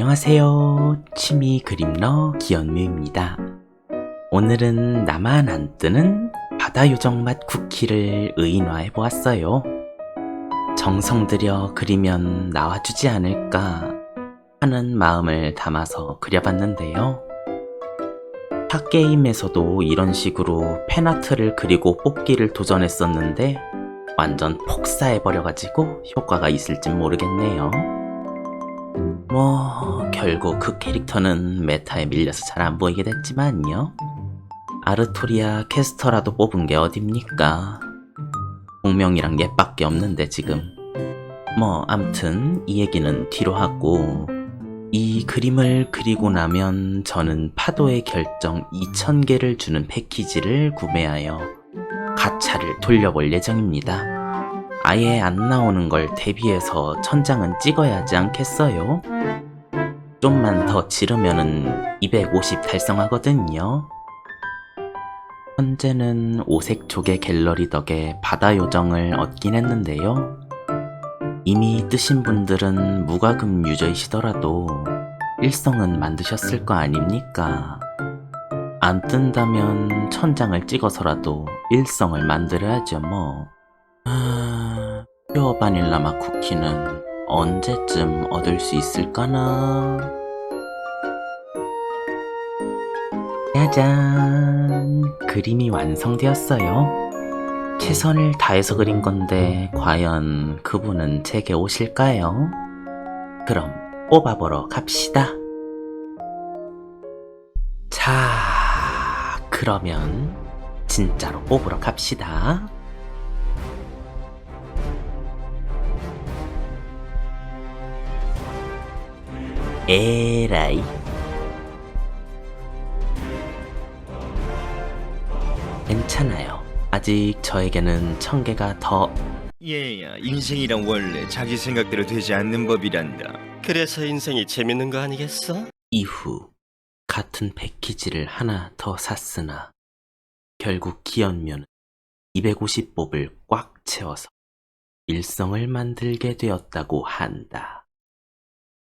안녕하세요. 취미 그림러 기현뮤입니다. 오늘은 나만 안 뜨는 바다 요정 맛 쿠키를 의인화해 보았어요. 정성 들여 그리면 나와주지 않을까 하는 마음을 담아서 그려봤는데요. 팟게임에서도 이런 식으로 팬아트를 그리고 뽑기를 도전했었는데 완전 폭사해버려가지고 효과가 있을진 모르겠네요. 뭐 결국 그 캐릭터는 메타에 밀려서 잘 안 보이게 됐지만요. 아르토리아 캐스터라도 뽑은 게 어딥니까? 공명이랑 얘밖에 없는데 지금. 뭐 암튼 이 얘기는 뒤로 하고 이 그림을 그리고 나면 저는 파도의 결정 2000개를 주는 패키지를 구매하여 가차를 돌려볼 예정입니다. 아예 안 나오는 걸 대비해서 천장은 찍어야 하지 않겠어요? 좀만 더 지르면은 250 달성하거든요. 현재는 오색 조개 갤러리 덕에 바다 요정을 얻긴 했는데요. 이미 뜨신 분들은 무과금 유저이시더라도 일성은 만드셨을 거 아닙니까? 안 뜬다면 천장을 찍어서라도 일성을 만들어야죠 뭐. 아, 퓨어 바닐라 맛 쿠키는 언제쯤 얻을 수 있을까나? 짜잔! 그림이 완성되었어요. 최선을 다해서 그린 건데 과연 그분은 제게 오실까요? 그럼 뽑아보러 갑시다. 자, 그러면 진짜로 뽑으러 갑시다. 에라이. 괜찮아요. 아직 저에게는 천 개가 더 얘야 인생이란 원래 자기 생각대로 되지 않는 법이란다 그래서 인생이 재밌는 거 아니겠어? 이후 같은 패키지를 하나 더 샀으나 결국 기현면은 250법을 꽉 채워서 일성을 만들게 되었다고 한다.